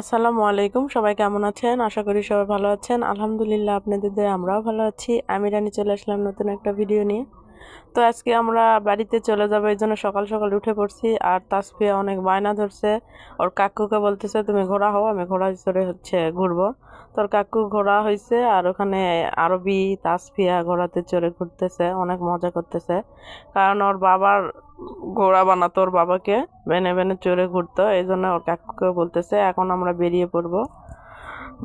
আসসালামু আলাইকুম, সবাই কেমন আছেন? আশা করি সবাই ভালো আছেন। আলহামদুলিল্লাহ, আপনাদের আমরাও ভালো আছি। আমি রানী চলে আসলাম নতুন একটা ভিডিও নিয়ে। তো আজকে আমরা বাড়িতে চলে যাব, এই জন্য সকাল সকাল উঠে পড়ছি আর তাসফিয়া অনেক বায়না ধরছে। ওর কাকুকে বলতেছে, তুমি ঘোড়া হও, আমি ঘোড়া চড়ে হচ্ছে ঘুরবো। তোর কাকু ঘোড়া হয়েছে আর ওখানে আরবি, তাসফিয়া ঘোড়াতে চড়ে ঘুরতেছে, অনেক মজা করতেছে। কারণ ওর বাবার ঘোড়া বানাতো ওর বাবাকে, বেনে বেনে চড়ে ঘুরতো, এই জন্য ওর কাকুকে বলতেছে, এখন আমরা বেরিয়ে পড়ব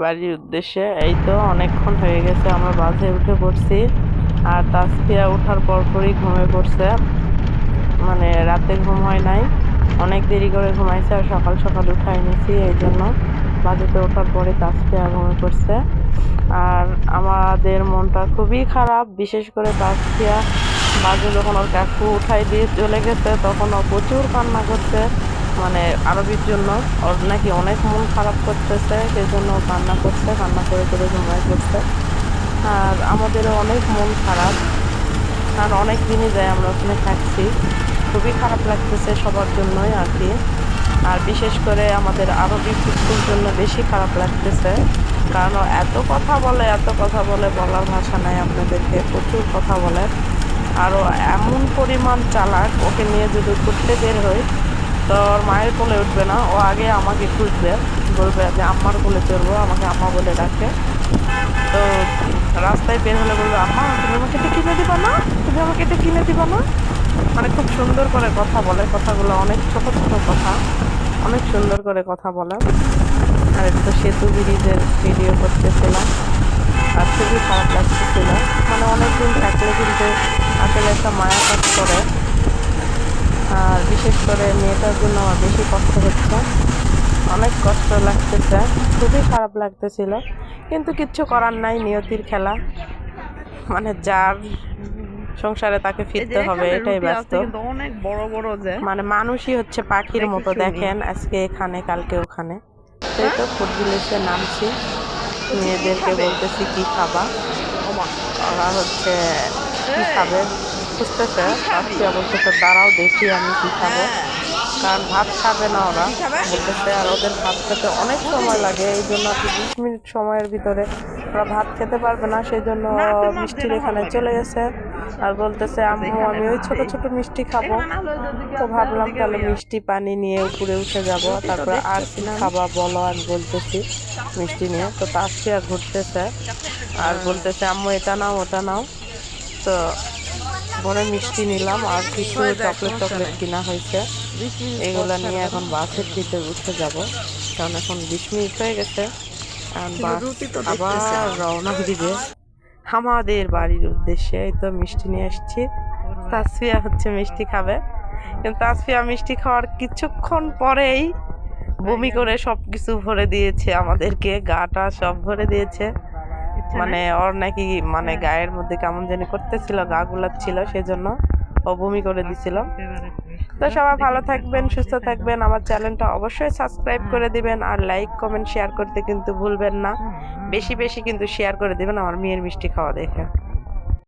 বাড়ির উদ্দেশ্যে। এই তো অনেকক্ষণ হয়ে গেছে, আমরা বাসে উঠে পড়ছি। আর তাসফিয়া ওঠার পরপরই ঘুমে পড়ছে। মানে রাতে ঘুম হয় নাই। অনেক দেরি করে ঘুমাইছে আর সকাল সকাল উঠাই নিছি, এই জন্য বাজেতে ওঠার পরে তাসফিয়া ঘুমে পড়ছে। আর আমাদের মনটা খুবই খারাপ, বিশেষ করে তাসফিয়া বাজে যখন ওর কাকু উঠাই দিয়ে চলে গেছে, তখন ও প্রচুর কান্না করছে মানে আরবির জন্য। ওর নাকি অনেক মন খারাপ করতেছে সেই জন্য কান্না করছে, কান্না করে করে ঘুমায় করছে আর আমাদেরও অনেক মন খারাপ। আর অনেক দিনই যায় আমরা ওখানে থাকছি। খুবই খারাপ লাগতেছে সবার জন্যই আর কি। আর বিশেষ করে আমাদের আরবি ফুসকুর জন্য বেশি খারাপ লাগতেছে। কারণ এত কথা বলে, এত কথা বলে বলার ভাষা নাই আপনাদেরকে, প্রচুর কথা বলে। আরও এমন পরিমাণ চালাক, ওকে নিয়ে যদি ঘুরতে বের হই, তো ওর মায়ের কোলে উঠবে না। ও আগে আমাকে খুঁজবে, বলবে যে, আম্মার কোলে চড়বো, আমাকে আম্মা বলে ডাকে। তো রাস্তায় বের হলে বলবে আম্মা তুমি আমাকে এটা কিনে দিবা না? তুমি আমাকে এটা কিনে দিবা না? মানে খুব সুন্দর করে কথা বলে, কথাগুলো অনেক ছোট ছোট কথা, অনেক সুন্দর করে কথা বলে। আর তো সেতু ব্রিজের ভিডিও করতেছিলাম। আর খুবই খারাপ লাগতেছিল। মানে অনেক দিন থাকলে কিন্তু আসলে একটা মায়া কাজ করে। আর বিশেষ করে মেয়েটার জন্য আমার বেশি কষ্ট হচ্ছে। অনেক কষ্ট লাগতেছে খুবই খারাপ লাগতেছিল কিন্তু কিচ্ছু করার নাই নিয়তির খেলা। মানে যার সংসারে তাকে ফিরতে হবে এটাই বাস্তব অনেক বড় বড় যে। মানে মানুষই হচ্ছে পাখির মতো দেখেন আজকে এখানে কালকে ওখানে। সেই তো ফুটবল এসে নামছি মেয়েদেরকে বলতেছি কি খাবা? ওরা হচ্ছে কি খাবে? খুঁজতেছে আজকে বলতেছে দাঁড়াও দেখি আমি কি খাব। কারণ ভাত খাবে না ওরা। বলতেছে আর ওদের ভাত খেতে অনেক সময় লাগে এই জন্য আর কি বিশ মিনিট সময়ের ভিতরে ওরা ভাত খেতে পারবে না সেই জন্য মিষ্টির এখানে চলে গেছে। আর বলতেছে আম্মু আমি ওই ছোট ছোট মিষ্টি খাব। তো ভাবলাম তাহলে মিষ্টি পানি নিয়ে উপরে উঠে যাব। তারপরে আর কি খাবা বলো আর বলতেছি মিষ্টি নিয়ে। তো তাসফিয়া ঘুরতেছে। আর বলতেছে আম্মু এটা নাও ওটা নাও। তো পরে মিষ্টি নিলাম আর কিছু চকলেট টকলেট কিনা হয়েছে। এগুলো নিয়ে এখন বাসের দিতে উঠে যাব। কারণ এখন বিশ মিনিট হয়ে গেছে। বাস আবার রওনা দিবে। আমাদের বাড়ির উদ্দেশ্যে এই তো মিষ্টি নিয়ে এসেছি তাসফিয়া হচ্ছে মিষ্টি খাবে। কিন্তু তাসফিয়া মিষ্টি খাওয়ার কিছুক্ষণ পরেই বমি করে সব কিছু ভরে দিয়েছে আমাদেরকে। গাটা সব ভরে দিয়েছে। মানে ওর নাকি মানে গায়ের মধ্যে কেমন জানি করতেছিল গা গুলাচ্ছিল সেজন্য। বমি করে দিছিলাম। তো সবাই ভালো থাকবেন সুস্থ থাকবেন। আমার চ্যানেলটা অবশ্যই সাবস্ক্রাইব করে দিবেন আর লাইক কমেন্ট শেয়ার করতে কিন্তু ভুলবেন না। বেশি বেশি কিন্তু শেয়ার করে দিবেন আমার মেয়ের মিষ্টি খাওয়া দেখে।